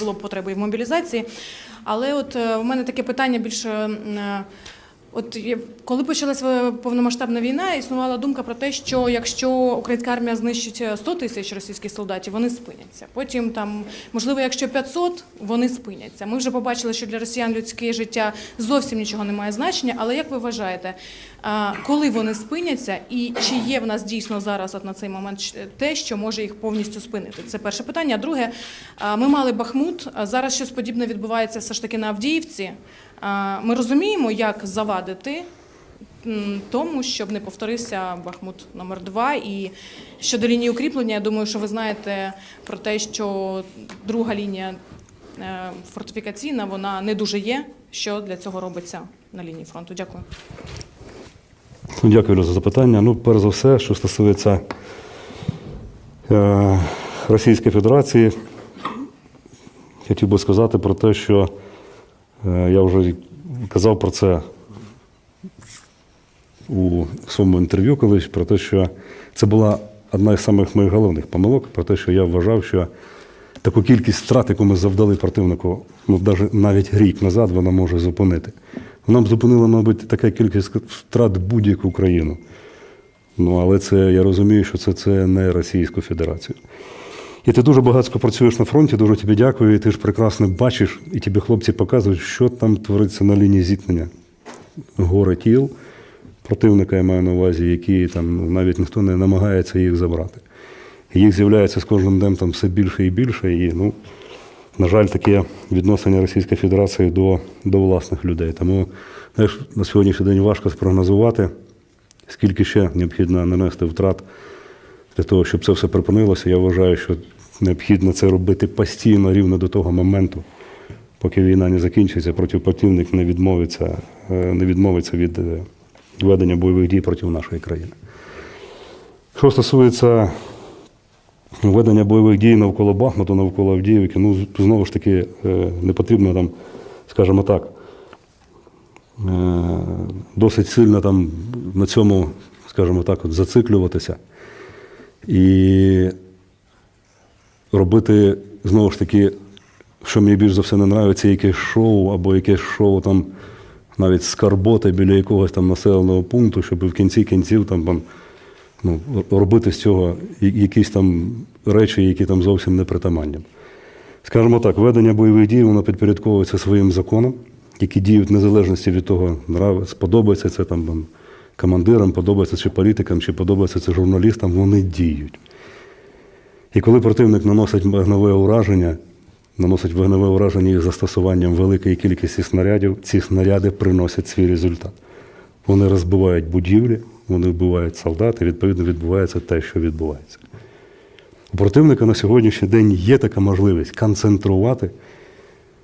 було потреби в мобілізації. Але от е, у мене таке питання більше. е, От коли почалася повномасштабна війна, існувала думка про те, що якщо українська армія знищить е, 100 тисяч російських солдатів, вони спиняться. Потім там, можливо, якщо 500, вони спиняться. Ми вже побачили, що для росіян людське життя зовсім нічого не має значення. Але як ви вважаєте, коли вони спиняться, і чи є в нас дійсно зараз от на цей момент те, що може їх повністю спинити? Це перше питання. Друге, ми мали Бахмут. Зараз щось подібне відбувається все ж таки на Авдіївці. Ми розуміємо, як завадити тому, щоб не повторився Бахмут номер 2 І щодо лінії укріплення, я думаю, що ви знаєте про те, що друга лінія е, фортифікаційна, вона не дуже є. Що для цього робиться на лінії фронту? Дякую. Ну, Дякую за запитання. Ну, перш за все, що стосується е, Російської Федерації, хотів би сказати про те, що е, я вже казав про це у своєму інтерв'ю колись, про те, що це була одна із самих моїх головних помилок, про те, що я вважав, що таку кількість втрат, яку ми завдали противнику, ну, навіть, навіть рік назад, вона може зупинити. Б зупинила, мабуть, така кількість втрат будь-яку країну. Ну, але це я розумію, що це, це не Російську Федерацію. І ти дуже багатько працюєш на фронті, дуже тобі дякую, і ти ж прекрасно бачиш, і тобі хлопці показують, що там твориться на лінії зіткнення. Гори тіл противника, я маю на увазі, які там навіть ніхто не намагається їх забрати. Їх з'являється з кожним днем там все більше і більше. І, ну, на жаль, таке відношення Російської Федерації до, до власних людей. Тому знаєш, на сьогоднішній день важко спрогнозувати, скільки ще необхідно нанести втрат для того, щоб це все припинилося. Я вважаю, що необхідно це робити постійно рівно до того моменту, поки війна не закінчиться, проти противник не відмовиться, е, не відмовиться від е, ведення бойових дій проти нашої країни. Що стосується ведення бойових дій навколо Бахмуту, навколо Авдіївки, ну знову ж таки е, не потрібно там, скажімо так, е, досить сильно там на цьому, скажімо так, от зациклюватися і робити знову ж таки, що мені більш за все не подобається, якесь шоу або якесь шоу там навіть скарботи біля якогось там населеного пункту, щоб в кінці кінців там, там ну, робити з цього якісь там речі, які там зовсім не притаманні. Скажімо так, ведення бойових дій воно підпорядковується своїм законам, які діють в незалежності від того, сподобається це там командирам, подобається чи політикам, чи подобається це журналістам, вони діють. І коли противник наносить вогневе ураження, наносить вогневе ураження із застосуванням великої кількості снарядів, ці снаряди приносять свій результат. Вони розбивають будівлі, вони вбивають солдат, і відповідно відбувається те, що відбувається. У противника на сьогоднішній день є така можливість концентрувати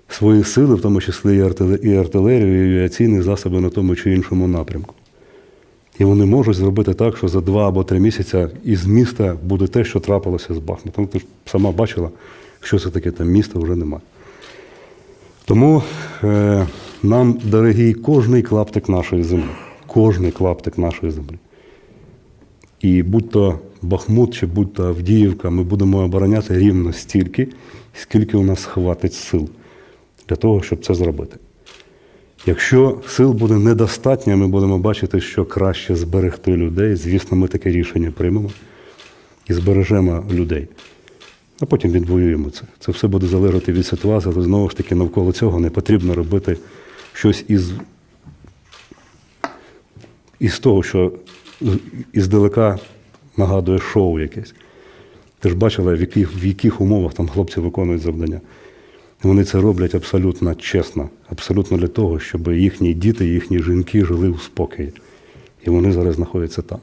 свої сили, в тому числі і артилерію, і авіаційні засоби на тому чи іншому напрямку. І вони можуть зробити так, що за два або три місяці із міста буде те, що трапилося з Бахмутом. Ти ж сама бачила, що це таке там міста вже немає. Тому е, нам дорогий кожний клаптик нашої землі. Кожний клаптик нашої землі. І будь-то Бахмут чи будь-то Авдіївка, ми будемо обороняти рівно стільки, скільки у нас хватить сил для того, щоб це зробити. Якщо сил буде недостатньо, ми будемо бачити, що краще зберегти людей. Звісно, ми таке рішення приймемо і збережемо людей. А потім відвоюємо це. Це все буде залежати від ситуації, але знову ж таки навколо цього не потрібно робити щось із, із того, що іздалека нагадує шоу якесь. Ти ж бачила, в яких, в яких умовах там хлопці виконують завдання. Вони це роблять абсолютно чесно, абсолютно для того, щоб їхні діти, їхні жінки жили у спокої. І вони зараз знаходяться там.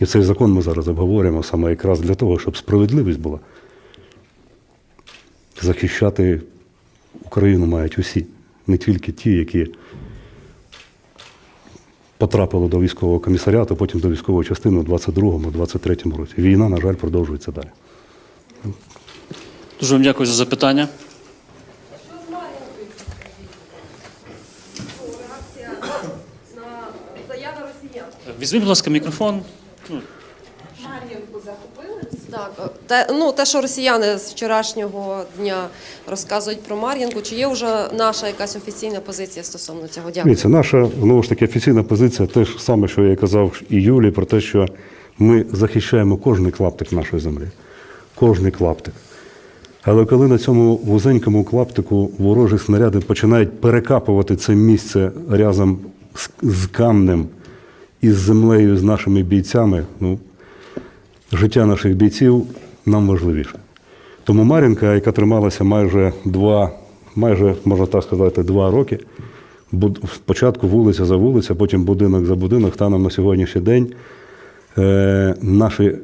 І цей закон ми зараз обговорюємо саме якраз для того, щоб справедливість була. Захищати Україну мають усі, не тільки ті, які потрапили до військового комісаріату, потім до військової частини у 22-23 році. Війна, на жаль, продовжується далі. Дуже вам дякую за запитання. Візьміть, будь ласка, мікрофон. Так, те, ну, те, що росіяни з вчорашнього дня розказують про Мар'їнку, чи є вже наша якась офіційна позиція стосовно цього? Дякую. Дивіться, наша знову ж таки офіційна позиція те ж саме, що я казав і Юлі, про те, що ми захищаємо кожний клаптик нашої землі. Кожний клаптик. Але коли на цьому вузенькому клаптику ворожі снаряди починають перекапувати це місце разом з камнем і з землею, з нашими бійцями, ну, життя наших бійців нам важливіше. Тому Мар'їнка, яка трималася майже два, майже, можна так сказати, два роки, спочатку вулиця за вулиця, потім будинок за будинок, станом на сьогоднішній день е, наші,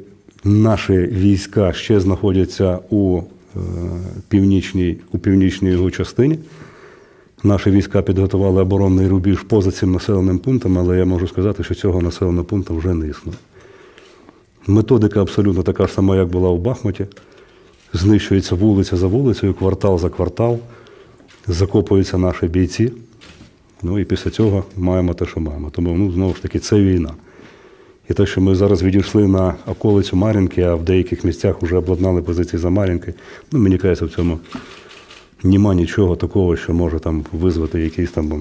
наші війська ще знаходяться у, е, північній, у північній його частині. Наші війська підготували оборонний рубіж поза цим населеним пунктом, але я можу сказати, що цього населеного пункту вже не існує. Методика абсолютно така ж сама, як була у Бахмуті. Знищується вулиця за вулицею, квартал за квартал, закопуються наші бійці. Ну і після цього маємо те, що маємо. Тому ну, знову ж таки це війна. І те, що ми зараз відійшли на околицю Мар'їнки, а в деяких місцях вже обладнали позиції за Мар'їнки, ну мені кажеться, в цьому нема нічого такого, що може там визвати якісь там